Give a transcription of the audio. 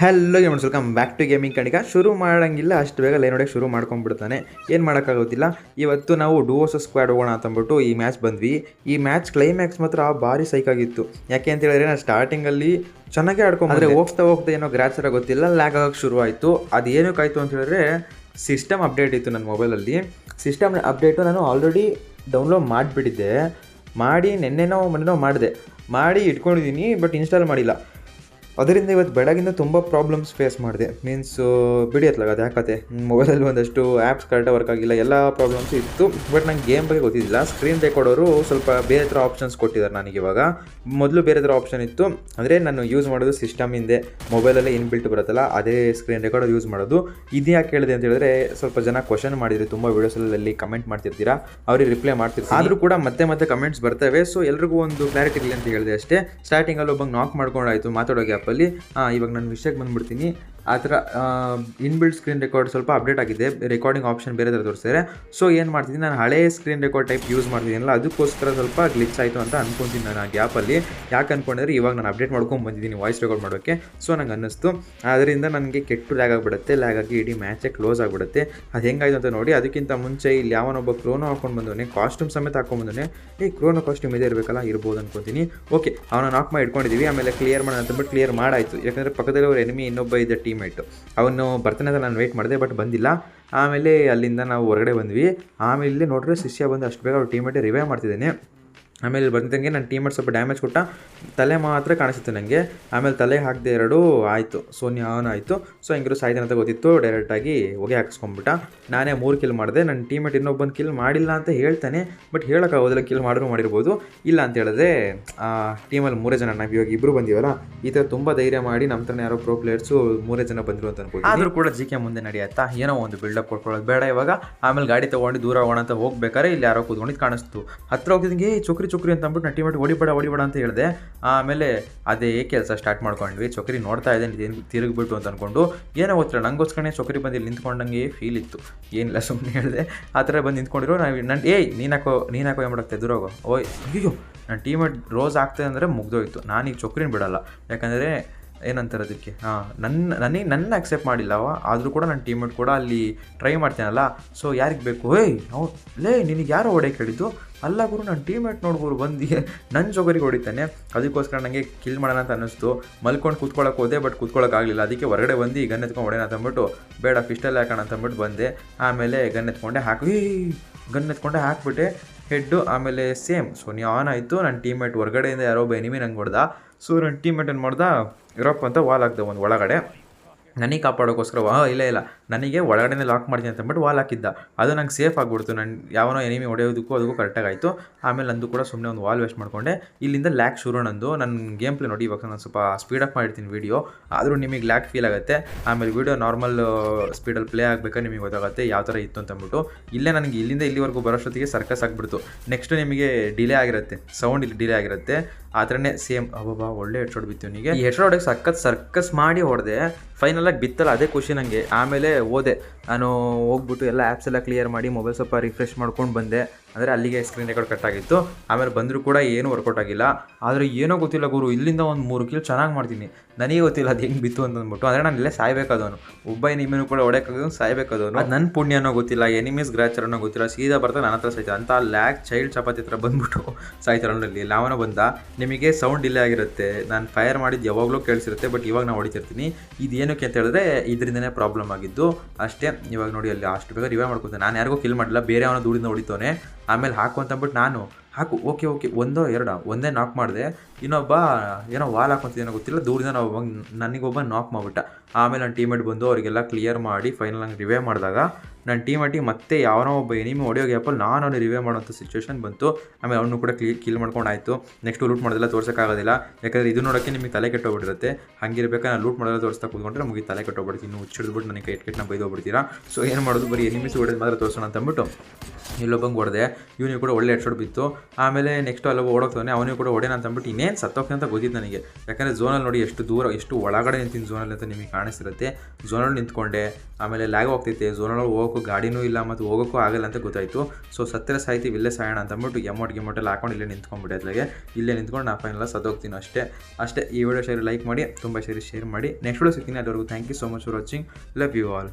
Hello gamers welcome back to gaming ಕಣಿಕ ಶುರು ಮಾಡೋಂಗಿಲ್ಲ, ಅಷ್ಟು ಬೇಗ ಲೈನ್ ಹೊಡೆಗೆ ಶುರು ಮಾಡ್ಕೊಂಡ್ಬಿಡ್ತಾನೆ. ಏನು ಮಾಡೋಕ್ಕಾಗೋದಿಲ್ಲ? ಇವತ್ತು ನಾವು ಡುವೋಸ್ ಸ್ಕ್ವಾಡ್ ಹೋಗೋಣ ಅಂತಂದ್ಬಿಟ್ಟು ಈ ಮ್ಯಾಚ್ ಬಂದ್ವಿ. ಈ ಮ್ಯಾಚ್ ಕ್ಲೈಮ್ಯಾಕ್ಸ್ ಮಾತ್ರ ಭಾರಿ ಸೈಕಾಗಿತ್ತು ಯಾಕೆ ಅಂತ ಹೇಳಿದ್ರೆ, ನಾನು ಸ್ಟಾರ್ಟಿಂಗಲ್ಲಿ ಚೆನ್ನಾಗೇ ಆಡ್ಕೊಂಡು ಅಂದರೆ ಹೋಗ್ತಾ ಹೋಗ್ತಾ ಏನೋ ಗ್ರಾಚರ ಗೊತ್ತಿಲ್ಲ ಲ್ಯಾಗ್ ಆಗೋಕ್ಕೆ ಶುರು ಆಯಿತು ಅದು ಏನಕ್ಕಾಯಿತು ಅಂತ ಹೇಳಿದ್ರೆ ಸಿಸ್ಟಮ್ ಅಪ್ಡೇಟ್ ಇತ್ತು ನನ್ನ ಮೊಬೈಲಲ್ಲಿ ಸಿಸ್ಟಮ್ ಅಪ್ಡೇಟು ನಾನು ಆಲ್ರೆಡಿ ಡೌನ್ಲೋಡ್ ಮಾಡಿಬಿಟ್ಟಿದ್ದೆ. ಮಾಡಿ ನೆನ್ನೆನೋ ಮೊನ್ನೆನೋ ಮಾಡಿದೆ. ಮಾಡಿ ಇಟ್ಕೊಂಡಿದ್ದೀನಿ ಬಟ್ ಇನ್ಸ್ಟಾಲ್ ಮಾಡಿಲ್ಲ. ಅದರಿಂದ ಇವತ್ತು ಬೆಳಗಿಂದ ತುಂಬ ಪ್ರಾಬ್ಲಮ್ಸ್ ಫೇಸ್ ಮಾಡಿದೆ. ಮೀನ್ಸ್ ಬಿಡಿ ಅತ್ಲಾಗ ಅದು ಯಾಕತೆ ಮೊಬೈಲಲ್ಲಿ ಒಂದಷ್ಟು ಆ್ಯಪ್ಸ್ ಕರೆಕ್ಟಾಗಿ ವರ್ಕ್ ಆಗಿಲ್ಲ, ಎಲ್ಲ ಪ್ರಾಬ್ಲಮ್ಸ್ ಇತ್ತು. ಬಟ್ ನಂಗೆ ಗೇಮ್ ಬಗ್ಗೆ ಗೊತ್ತಿದ್ದಿಲ್ಲ. ಸ್ಕ್ರೀನ್ ರೆಕಾರ್ಡರು ಸ್ವಲ್ಪ ಬೇರೆ ಥರ ಆಪ್ಷನ್ಸ್ ಕೊಟ್ಟಿದ್ದಾರೆ ನನಗೆ ಇವಾಗ. ಮೊದಲು ಬೇರೆ ಥರ ಆಪ್ಷನ್ ಇತ್ತು. ಅಂದರೆ ನಾನು ಯೂಸ್ ಮಾಡೋದು ಸಿಸ್ಟಮ್ ಹಿಂದೆ. ಮೊಬೈಲಲ್ಲೇ ಇನ್ಬಿಲ್ಟ್ ಬರುತ್ತಲ್ಲ, ಅದೇ ಸ್ಕ್ರೀನ್ ರೆಕಾರ್ಡ್ ಯೂಸ್ ಮಾಡೋದು. ಇದು ಯಾಕೆ ಹೇಳಿದೆ ಅಂತ ಹೇಳಿದ್ರೆ, ಸ್ವಲ್ಪ ಜನ ಕ್ವಶನ್ ಮಾಡಿದ್ರು, ತುಂಬ ವೀಡಿಯೋಸಲ್ಲಿ ಕಮೆಂಟ್ ಮಾಡ್ತಿರ್ತೀರಾ? ಅವ್ರಿಗೆ ರಿಪ್ಲೈ ಮಾಡ್ತಿರ್ತೀವಿ ಆದರೂ ಕೂಡ ಮತ್ತೆ ಮತ್ತೆ ಕಮೆಂಟ್ಸ್ ಬರ್ತವೆ. ಸೊ ಎಲ್ರಿಗೂ ಒಂದು ಕ್ಲಾರಿಟಿ ಇರಲಿ ಅಂತ ಹೇಳಿದೆ ಅಷ್ಟೇ. ಸ್ಟಾರ್ಟಿಂಗಲ್ಲಿ ಒಬ್ಬಂಗೆ ನಾಕ್ ಮಾಡ್ಕೊಂಡಾಯ್ತು ಮಾತಾಡೋ ಗ್ಯಾಪಲ್ಲಿ ಇವಾಗ ನಾನು ವಿಷಯಕ್ಕೆ ಬಂದ್ಬಿಡ್ತೀನಿ. ಆ ಥರ ಇನ್ಬಿಲ್ಡ್ ಸ್ಕ್ರೀನ್ ರೆಕಾರ್ಡ್ ಸ್ವಲ್ಪ ಅಪ್ಡೇಟ್ ಆಗಿದೆ. ರೆಕಾರ್ಡಿಂಗ್ ಆಪ್ಷನ್ ಬೇರೆ ಥರ ತೋರಿಸ್ತಾರೆ. ಸೊ ಏನು ಮಾಡ್ತಿದ್ದೀನಿ? ನಾನು ಹಳೆ ಸ್ಕ್ರೀನ್ ರೆಕಾರ್ಡ್ ಟೈಪ್ ಯೂಸ್ ಮಾಡ್ತಿದ್ದೀನಲ್ಲ, ಅದಕ್ಕೋಸ್ಕರ ಸ್ವಲ್ಪ ಗ್ಲಿಚ್ ಆಯಿತು ಅಂತ ಅನ್ಕೊತೀನಿ ನಾನು ಆ ಗ್ಯಾಪಲ್ಲಿ ಯಾಕೆ ಅನ್ಕೊಂಡ್ರೆ ಇವಾಗ ನಾನು ಅಪ್ಡೇಟ್ ಮಾಡ್ಕೊಂಡು ಬಂದಿದ್ದೀನಿ ವಾಯ್ಸ್ ರೆಕಾರ್ಡ್ ಮಾಡೋಕ್ಕೆ ಸೊ ನಂಗೆ ಅನ್ನಿಸ್ತು. ಅದರಿಂದ ನನಗೆ ಕೆಟ್ಟು ಲ್ಯಾಗ್ ಆಗಿಬಿಡುತ್ತೆ. ಲ್ಯಾಗ್ ಆಗಿ ಇಡೀ ಮ್ಯಾಚೇ ಕ್ಲೋಸ್ ಆಗಿಬಿಡುತ್ತೆ. ಅದು ಹೆಂಗಾಯಿತು ಅಂತ ನೋಡಿ, ಅದಕ್ಕಿಂತ ಮುಂಚೆ ಇಲ್ಲಿ ಯಾವನೊಬ್ಬ ಕ್ರೋನೋ ಹಾಕೊಂಡು ಬಂದವನೇ ಕಾಸ್ಟ್ಯೂಮ್ ಸಮೇತ ಹಾಕೊಂಡು ಬಂದವನೇ ಈ ಕ್ರೋನೋ ಕಾಸ್ಟ್ಯೂಮ್ ಇದೇ ಇರಬೇಕಲ್ಲ, ಇರ್ಬೋದು ಅನ್ಕೊತೀನಿ. ಓಕೆ ಅವನ ನಾಕ್ ಮಾಡಿ ಇಟ್ಕೊಂಡಿದ್ದೀವಿ ಆಮೇಲೆ ಕ್ಲಿಯರ್ ಮಾಡೋಣ ಅಂತಂದ್ಬಿಟ್ಟು ಕ್ಲಿಯರ್ ಮಾಡಾಯಿತು. ಯಾಕಂದರೆ ಪಕ್ಕದಲ್ಲಿ ಅವ್ರ ಎನಿಮಿ ಇನ್ನೊಬ್ಬ ಇದ್ದ ಟೀಮೇಟು ಅವನು ಬರ್ತಾನೆ ಅಂತ ನಾನು ವೆಯ್ಟ್ ಮಾಡಿದೆ ಬಟ್ ಬಂದಿಲ್ಲ. ಆಮೇಲೆ ಅಲ್ಲಿಂದ ನಾವು ಹೊರಗಡೆ ಬಂದ್ವಿ. ಆಮೇಲೆ ನೋಡ್ರೆ, ಶಿಷ್ಯ ಬಂದು ಅಷ್ಟು ಬೇಗ ಅವ್ರ ಟೀಮೇಟೇ ರಿವೈವ್ ಮಾಡ್ತಿದ್ದೇನೆ. ಆಮೇಲೆ ಇಲ್ಲಿ ಬಂದಂಗೆ ನನ್ನ ಟೀಮೇಟ್ ಸ್ವಲ್ಪ ಡ್ಯಾಮೇಜ್ ಕೊಟ್ಟ ತಲೆ ಮಾತ್ರ ಕಾಣಿಸುತ್ತೆ ನನಗೆ ಆಮೇಲೆ ತಲೆ ಹಾಕದೆ ಎರಡು ಆಯಿತು. ಸೋನಿ ಆನ್ ಆಯಿತು. ಸೊ ಹೆಂಗಿರು ಸಾಯ್ತಾನೆ ಅಂತ ಗೊತ್ತಿತ್ತು. ಡೈರೆಕ್ಟಾಗಿ ಹೊಗೆ ಹಾಕಿಸ್ಕೊಂಬಿಟ್ಟ ನಾನೇ ಮೂರು ಕಿಲ್ ಮಾಡಿದೆ. ನನ್ನ ಟೀಮೇಟ್ ಇನ್ನೊಬ್ಬನ ಕಿಲ್ ಮಾಡಿಲ್ಲ ಅಂತ ಹೇಳ್ತಾನೆ. ಬಟ್ ಹೇಳೋಕ್ಕಾಗೋದಿಲ್ಲ ಕಿಲ್ ಮಾಡಿದ್ರು ಮಾಡಿರ್ಬೋದು. ಇಲ್ಲ ಅಂತ ಹೇಳಿದ್ರೆ ಟೀಮಲ್ಲಿ ಮೂರೇ ಜನ ನಾವು ಇವಾಗ ಇಬ್ಬರು ಬಂದೀವಲ್ಲ ಈ ಥರ ತುಂಬ ಧೈರ್ಯ ಮಾಡಿ ನಮ್ಮ ಥರ ಯಾರೋ ಪ್ರೋ ಪ್ಲೇಯರ್ಸು ಮೂರೇ ಜನ ಬಂದರು ಅಂತ ಅನ್ಬೋದು ಆದರೂ ಕೂಡ ಜಿ ಕೆ ಮುಂದೆ ನಡೆಯುತ್ತಾ? ಏನೋ ಒಂದು ಬಿಲ್ಡಪ್ ಕೊಟ್ಕೊಳ್ಳೋದು. ಬೇಡ ಇವಾಗ. ಆಮೇಲೆ ಗಾಡಿ ತೊಗೊಂಡು ದೂರ ಹೋಗೋಣ ಅಂತ ಹೋಗ್ಬೇಕಾದ್ರೆ ಇಲ್ಲಿ ಯಾರೋ ಕೂತ್ಕೊಂಡಿದ್ದು ಕಾಣಿಸ್ತು. ಹತ್ರ ಹೋಗಿದಂಗೆ "ಏ, ಚೊಕ್ರಿ ಚೊಕ್ರಿ ಅಂತ ಅಂದ್ಬಿಟ್ಟು ನಾನು ಟೀಮೇಟ್ ಹೊಡಿಬೇಡ ಹೊಡಿಬೇಡ ಅಂತ ಹೇಳಿದೆ. ಆಮೇಲೆ ಅದೇ ಕೆಲಸ ಸ್ಟಾರ್ಟ್ ಮಾಡ್ಕೊಂಡ್ವಿ. ಚೊಕ್ರಿ ನೋಡ್ತಾ ಇದ್ದೇನೆ ತಿರುಗಿಬಿಟ್ಟು ಅಂತ ಅಂದ್ಕೊಂಡು ಏನೋ ಗೊತ್ತಿಲ್ಲ, ನಂಗೋಸ್ಕರನೇ ಚೊಕ್ರಿ ಬಂದು ಇಲ್ಲಿ ನಿಂತ್ಕೊಂಡಂಗೆ ಫೀಲ್ ಇತ್ತು. ಏನಿಲ್ಲ ಸುಮ್ಮನೆ ಹೇಳಿದೆ. ಆ ಥರ ಬಂದು ನಿಂತ್ಕೊಂಡಿರೋ ನಾವು ನನ್ನ ಏಯ್ ನೀನಾಕೋ ನೀನಾಕೋ ಏನು ಮಾಡುತ್ತೆ ಎದುರೋಗೋ ಓಯ್ ಅಯ್ಯೋ ನನ್ನ ಟೀಮೇಟ್ ರೋಸ್ ಆಗ್ತದೆ ಅಂದರೆ ಮುಗ್ದೋಯ್ತು. ನಾನೀಗ ಚೊಕ್ರಿನ ಬಿಡಲ್ಲ. ಯಾಕಂದರೆ ಏನಂತಾರೆ ಅದಕ್ಕೆ ಹಾಂ ನನ್ನ ನನಗೆ ನನ್ನ ಅಕ್ಸೆಪ್ಟ್ ಮಾಡಿಲ್ಲ ಅವ ಆದರೂ ಕೂಡ ನನ್ನ ಟೀಮೇಟ್ ಕೂಡ ಅಲ್ಲಿ ಟ್ರೈ ಮಾಡ್ತೇನಲ್ಲ. ಸೊ ಯಾರಿಗೆ ಬೇಕು? ಏಯ್ ಲೇ, ನಿನಗೆ ಯಾರೋ ಹೊಡೆ ಹೇಳಿದ್ದು ಅಲ್ಲ ಗುರು ನನ್ನ ಟೀಮೇಟ್ ನೋಡ್ಬೋದು ಬಂದು ನನ್ನ ಜೊಗರಿಗೆ ಹೊಡಿತಾನೆ. ಅದಕ್ಕೋಸ್ಕರ ನನಗೆ ಕಿಲ್ ಮಾಡೋಣ ಅಂತ ಅನ್ನಿಸ್ತು. ಮಲ್ಕೊಂಡು ಕೂತ್ಕೊಳ್ಳೋಕೆ ಹೋದೆ ಬಟ್ ಕೂತ್ಕೊಳ್ಳೋಕ್ಕಾಗಲಿಲ್ಲ ಅದಕ್ಕೆ ಹೊರಗಡೆ ಬಂದು ಗನ್ ಎತ್ಕೊಂಡು ಹೊಡೆಯೋಣ ಅಂತ ಅಂದ್ಬಿಟ್ಟು, ಬೇಡ ಪಿಸ್ಟಲ್ ಹಾಕೋಣ ಅಂತ ಅಂದ್ಬಿಟ್ಟು ಬಂದೆ. ಆಮೇಲೆ ಗನ್ ಎತ್ಕೊಂಡೆ ಹಾಕಿ ಗನ್ ಎತ್ಕೊಂಡೆ ಹಾಕ್ಬಿಟ್ಟೆ. ಹೆಡ್ಡು ಆಮೇಲೆ ಸೇಮ್ ಸೊ ನೀ ಆನ್ ಆಯಿತು ನನ್ನ ಟೀಮೇಟ್ ಹೊರಗಡೆಯಿಂದ ಯಾರೋ ಒಬ್ಬ ಎನಿಮಿ ನಂಗೆ ಹೊಡೆದ. ಸೊ ನನ್ನ ಟೀಮೇಟ್ ಏನು ಮಾಡ್ದ? ಇರಪ್ಪ ಅಂತ ವಾಲ್ ಹಾಕ್ದೆ ಒಂದು ಒಳಗಡೆ. ನನಗೆ ಕಾಪಾಡೋಕ್ಕೋಸ್ಕರ ವಾ ಇಲ್ಲ ಇಲ್ಲ. ನನಗೆ ಒಳಗಡೆ ಲಾಕ್ ಮಾಡ್ತೀನಿ ಅಂತ ಅಂದ್ಬಿಟ್ಟು ವಾಲ್ ಹಾಕಿದ್ದ. ಅದು ನಂಗೆ ಸೇಫ್ ಆಗಿಬಿಡ್ತು. ನನ್ನ ಯಾವನೋ ಎನಿಮಿ ಹೊಡೆಯೋದಕ್ಕೂ ಅದಕ್ಕೂ ಕರೆಕ್ಟಾಗಿ ಆಮೇಲೆ ನಂದು ಕೂಡ ಸುಮ್ಮನೆ ಒಂದು ವಾಲ್ ವೇಸ್ಟ್ ಮಾಡಿಕೊಂಡೆ. ಇಲ್ಲಿಂದ ಲ್ಯಾಕ್ ಶುರು ನಂದು. ನನ್ನ ಗೇಮ್ ಪ್ಲೇ ನೋಡಿ ಇವಾಗ ನಾನು ಸ್ವಲ್ಪ ಸ್ಪೀಡಪ್ ಮಾಡಿರ್ತೀನಿ ವೀಡಿಯೋ ಆದರೂ ನಿಮಗೆ ಲ್ಯಾಕ್ ಫೀಲ್ ಆಗುತ್ತೆ. ಆಮೇಲೆ ವೀಡಿಯೋ ನಾರ್ಮಲ್ ಸ್ಪೀಡಲ್ಲಿ ಪ್ಲೇ ಆಗಬೇಕಾದ್ರೆ ನಿಮಗೆ ಗೊತ್ತಾಗುತ್ತೆ ಯಾವ ಥರ ಇತ್ತು ಅಂತ ಅಂದ್ಬಿಟ್ಟು. ಇಲ್ಲೇ ನನಗೆ ಇಲ್ಲಿಂದ ಇಲ್ಲಿವರೆಗೂ ಬರೋಷ್ಟೊತ್ತಿಗೆ ಸರ್ಕಸ್ ಆಗಿಬಿಡ್ತು. ನೆಕ್ಸ್ಟ್ ನಿಮಗೆ ಡಿಲೇ ಆಗಿರುತ್ತೆ. ಸೌಂಡ್ ಇಲ್ಲಿ ಡಿಲೇ ಆಗಿರುತ್ತೆ. ಆ ಥರನೇ ಸೇಮ್ ಅಬ್ಬಬ್ಬಾ, ಒಳ್ಳೆ ಹೆಡ್ಶಾಟ್ ಬಿತ್ತು ನಿಮಗೆ ಹೆಡ್ಶಾಟ್ ಹೊಡೆಗೆ ಸಖತ್ ಸರ್ಕಸ್ ಮಾಡಿ ಹೊಡೆದೆ. ಫೈನಲಾಗಿ ಬಿತ್ತಲ್ಲ, ಅದೇ ಖುಷಿ ನನಗೆ ಆಮೇಲೆ ಹೋದೆ ನಾನು ಹೋಗ್ಬಿಟ್ಟು ಎಲ್ಲ ಆ್ಯಪ್ಸ್ ಎಲ್ಲ ಕ್ಲಿಯರ್ ಮಾಡಿ ಮೊಬೈಲ್ ಸ್ವಲ್ಪ ರಿಫ್ರೆಶ್ ಮಾಡ್ಕೊಂಡು ಬಂದೆ. ಅಂದರೆ ಅಲ್ಲಿಗೆ ಸ್ಕ್ರೀನ್ ರೆಕಾರ್ಡ್ ಕಟ್ ಆಗಿತ್ತು. ಆಮೇಲೆ ಬಂದರೂ ಕೂಡ ಏನೂ ವರ್ಕೌಟ್ ಆಗಿಲ್ಲ. ಆದರೆ ಏನೋ ಗೊತ್ತಿಲ್ಲ ಗುರು, ಇಲ್ಲಿಂದ ಒಂದು ಮೂರು ಕಿಲ್ ಚೆನ್ನಾಗಿ ಮಾಡ್ತೀನಿ. ನನಗೆ ಗೊತ್ತಿಲ್ಲ ಅದು ಹೆಂಗೆ ಬಿತ್ತು ಅಂತ ಅಂದ್ಬಿಟ್ಟು ಅಂದರೆ ನಾನು ಇಲ್ಲೇ ಸಾಯ್ಬೇಕಾದವನು. ಒಬ್ಬ ಎನಿಮಿನೂ ಕೂಡ ಹೊಡೆಯೋಕ್ಕಾಗೋದು ಸಾಯ್ಬೇಕಾದವನು. ಅದು ನನ್ನ ಪುಣ್ಯ ಅನ್ನೋ ಗೊತ್ತಿಲ್ಲ ಎನಿಮೀಸ್ ಗ್ರಾಚರ್ ಅನ್ನೋ ಗೊತ್ತಿಲ್ಲ. ಸೀದಾ ಬರ್ತಾ ನನ್ನ ಹತ್ರ ಸಾಯ್ತಾರೆ. ಅಂತ ಲ್ಯಾಕ್ ಚೈಲ್ಡ್ ಚಪಾತಿ ಹತ್ರ ಬಂದ್ಬಿಟ್ಟು ಸಾಯ್ತಾರಲ್ಲಿ ಲಾವನ ಬಂದ. ನಿಮಗೆ ಸೌಂಡ್ ಡಿಲೇ ಆಗಿರುತ್ತೆ. ನಾನು ಫೈರ್ ಮಾಡಿದ್ದು ಯಾವಾಗಲೂ ಕೇಳಿಸಿರುತ್ತೆ ಬಟ್ ಇವಾಗ ನಾನು ಹೊಡಿತಿರ್ತೀನಿ. ಇದು ಏನಕ್ಕೆ ಅಂತ ಹೇಳಿದ್ರೆ, ಇದರಿಂದನೇ ಪ್ರಾಬ್ಲಮ್ ಆಗಿದ್ದು ಅಷ್ಟೇ. ಇವಾಗ ನೋಡಿ ಅಲ್ಲಿ ಅಷ್ಟು ಬೇಗ ರಿವೈವ್ ಮಾಡ್ಕೊಂಡೆ ನಾನು ಯಾರಿಗೂ ಕಿಲ್ ಮಾಡಿಲ್ಲ ಬೇರೆ ಅವನ ದೂರಿಂದ ಹೊಡಿತಾನೆ ಆಮೇಲೆ ಹಾಕು ಅಂದ್ಬಿಟ್ಟು ನಾನು. ಹಾಕು, ಓಕೆ ಓಕೆ, ಒಂದೋ ಎರಡ, ಒಂದೇ ನಾಕ್ ಮಾಡಿದೆ. ಇನ್ನೊಬ್ಬ ಏನೋ ವಾಲ್ ಹಾಕೊಂತಿದ್ದೇನೋ ಗೊತ್ತಿಲ್ಲ, ದೂರದಿಂದ ನಾವು ನನಗೊಬ್ಬ ನಾಕ್ ಮಾಡಿಬಿಟ್ಟ. ಆಮೇಲೆ ನನ್ನ ಟೀಮೇಟ್ ಬಂದು ಅವರಿಗೆಲ್ಲ ಕ್ಲಿಯರ್ ಮಾಡಿ ಫೈನಲ್ ನಂಗೆ ರಿವೇ ಮಾಡಿದಾಗ ನನ್ನ ಟೀಮೇಟಿಗೆ ಮತ್ತೆ ಯಾವನೋ ಒಬ್ಬ ಎನಿಮಿ ಹೊಡೆಯೋ ಗ್ಯಾಪಲ್ಲಿ ನಾನು ಅವ್ನು ರಿವೇ ಮಾಡೋಂಥ ಸಿಚುವೇಶನ್ ಬಂತು. ಆಮೇಲೆ ಅವನು ಕೂಡ ಕ್ಲಿ ಕಿಲ್ ಮಾಡ್ಕೊಂಡು ಆಯಿತು. ನೆಕ್ಸ್ಟ್ ಲೂಟ್ ಮಾಡೋದೆಲ್ಲ ತೋರ್ಸೋಕ್ಕಾಗೋದಿಲ್ಲ ಯಾಕಂದರೆ ಇದು ನೋಡೋಕ್ಕೆ ನಿಮಗೆ ತಲೆ ಕೆಟ್ಟೋಗ್ಬಿಟ್ಟಿರುತ್ತೆ. ಹಾಗಿರ್ಬೇಕಾದ್ರೆ ನಾನು ಲೂಟ್ ಮಾಡೋದೆಲ್ಲ ತೋರಿಸ್ತಾ ಕೂತ್ಕೊಂಡ್ರೆ ನಮಗೆ ತಲೆ ಕೆಟ್ಟೋಗ್ಬಿಡ್ತೀನಿ ಇನ್ನು ಹುಚ್ಚಿಡ್ಬಿಟ್ಟು ನನಗೆ ಕೈ ಕೆಟ್ಟನ ಬೈದೋಗ್ಬಿಡ್ತೀರಾ? ಸೊ ಏನು ಮಾಡೋದು? ಬರೀ ಎನಿಮಿಸ್ ಹೊಡೆದು ಮಾತ್ರ ತೋರಿಸೋಣ ಅಂತ ಅಂದ್ಬಿಟ್ಟು ಇಲ್ಲೊಬ್ಬಂಗೆ ಹೊಡೆದೆ, ಇವನಿಗೆ ಕೂಡ ಒಳ್ಳೆ ಹೆಡ್ಶಾಟ್ ಬಿತ್ತು. ಆಮೇಲೆ ನೆಕ್ಸ್ಟ್ ಅಲ್ಲೊಬ್ಬ ಓಡೋಗ್ತಾನೆ, ಅವನಿಗೆ ಕೂಡ ಹೊಡೆನ ಅಂತ ಅಂದ್ಬಿಟ್ಟು ಇನ್ನೇನು ಸತ್ತೋಕೆ ಅಂತ ಗೊತ್ತಿತ್ತು ನನಗೆ. ಯಾಕಂದರೆ ಝೋನಲ್ಲಿ ನೋಡಿ ಎಷ್ಟು ದೂರ, ಎಷ್ಟು ಒಳಗಡೆ ನಿಂತಿನ ಝೋನಲ್ಲಿ ಅಂತ ನಿಮಗೆ ಕಾಣಿಸ್ತಿರುತ್ತೆ. ಝೋನಲ್ಲಿ ನಿಂತ್ಕೊಂಡೆ, ಆಮೇಲೆ ಲ್ಯಾಗ್ ಹೋಗ್ತೈತೆ. ಝೋನಲ್ಲಿ ಹೋಗೋಕ್ಕೂ ಗಾಡಿನೂ ಇಲ್ಲ ಮತ್ತು ಹೋಗೋಕ್ಕೂ ಆಗಲ್ಲ ಅಂತ ಗೊತ್ತಾಯಿತು. ಸೊ ಸತ್ತಿರ ಸಾಯ್ತೀವಿ, ಇಲ್ಲೇ ಸಾಯೋಣ ಅಂತ ಅಂದ್ಬಿಟ್ಟು ಎಮೋಟ್ ಗಿಮೋಟೆಲ್ಲ ಹಾಕೊಂಡು ಇಲ್ಲೇ ನಿಂತ್ಕೊಂಡ್ಬಿಟ್ಟೆ ಅದ್ರಾಗೆ ಇಲ್ಲೇ ನಿಂತ್ಕೊಂಡು ನಾ ಫೈನಲ್ಲ ಸತ್ತೋಗ್ತೀನಿ ಅಷ್ಟೇ. ಅಷ್ಟೇ, ಈ ವಿಡಿಯೋ ಶೇರ್ ಲೈಕ್ ಮಾಡಿ, ತುಂಬ ಶೇರ್ ಶೇರ್ ಮಾಡಿ. ನೆಕ್ಸ್ಟ್ ವಿಡಿಯೋ ಸಿಗ್ತೀನಿ ಅಲ್ಲಿವರೆಗೂ thank you so much for watching love you all